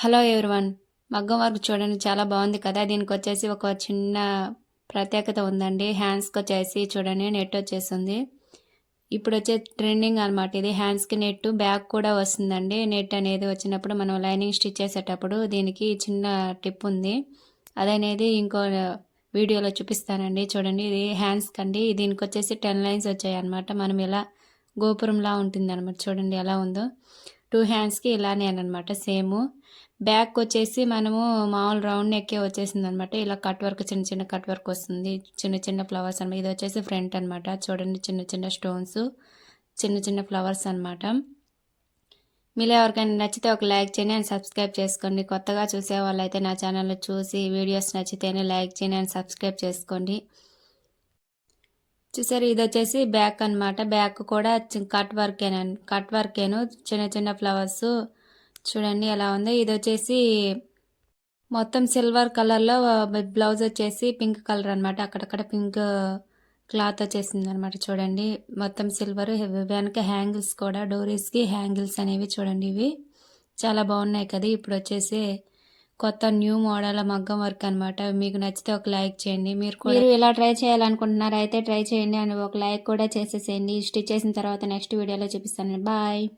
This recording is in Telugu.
హలో ఎవరివన్ మగ్గం వర్క్ చూడండి చాలా బాగుంది కదా. దీనికి వచ్చేసి ఒక చిన్న ప్రత్యేకత ఉందండి. హ్యాండ్స్కి వచ్చేసి చూడండి నెట్ వచ్చేసింది ఇప్పుడు వచ్చే ట్రెండింగ్ అనమాట ఇది హ్యాండ్స్కి నెట్ బ్యాక్ కూడా వస్తుందండి. నెట్ అనేది వచ్చినప్పుడు మనం లైనింగ్ స్టిచ్ చేసేటప్పుడు దీనికి చిన్న టిప్ ఉంది. అదనేది ఇంకో వీడియోలో చూపిస్తానండి. చూడండి ఇది హ్యాండ్స్కి అండి దీనికి వచ్చేసి టెన్ లైన్స్ వచ్చాయి అనమాట మనం ఇలా గోపురంలా ఉంటుంది అనమాట చూడండి ఎలా ఉందో. టూ హ్యాండ్స్కి ఇలానే అనమాట సేమ్ బ్యాక్ వచ్చేసి మనము మామూలు రౌండ్ నెక్కే వచ్చేసింది అనమాట ఇలా కట్ వర్క్ చిన్న చిన్న కట్ వర్క్ వస్తుంది. చిన్న చిన్న ఫ్లవర్స్ అనమాట ఇది వచ్చేసి ఫ్రంట్ అనమాట చూడండి చిన్న చిన్న స్టోన్స్ చిన్న చిన్న ఫ్లవర్స్ అనమాట మీలో ఎవరికైనా నచ్చితే ఒక లైక్ చేయండి అండ్ సబ్స్క్రైబ్ చేసుకోండి. కొత్తగా చూసే వాళ్ళైతే నా ఛానల్లో చూసి వీడియోస్ నచ్చితేనే లైక్ చేయండి అండ్ సబ్స్క్రైబ్ చేసుకోండి. చూసారు ఇది వచ్చేసి బ్యాక్ అనమాట బ్యాక్ కూడా కట్ వర్కేనండి కట్ వర్కేను. చిన్న చిన్న ఫ్లవర్స్ చూడండి ఎలా ఉంది. ఇది వచ్చేసి మొత్తం సిల్వర్ కలర్లో బ్లౌజ్ వచ్చేసి పింక్ కలర్ అనమాట అక్కడక్కడ పింక్ క్లాత్ వచ్చేసింది అనమాట చూడండి. మొత్తం సిల్వర్ వెనక హ్యాంగిల్స్ కూడా డోరీస్కి హ్యాంగిల్స్ అనేవి చూడండి ఇవి. చాలా బాగున్నాయి కదా. ఇప్పుడు వచ్చేసి కొత్త న్యూ మోడల్ మగ్గం వర్క్ అనమాట మీకు నచ్చితే ఒక లైక్ చేయండి. మీరు మీరు ఇలా ట్రై చేయాలనుకుంటున్నారు అయితే ట్రై చేయండి. అని ఒక లైక్ కూడా చేసేసేయండి. స్టిచ్ చేసిన తర్వాత నెక్స్ట్ వీడియోలో చూపిస్తాను బాయ్.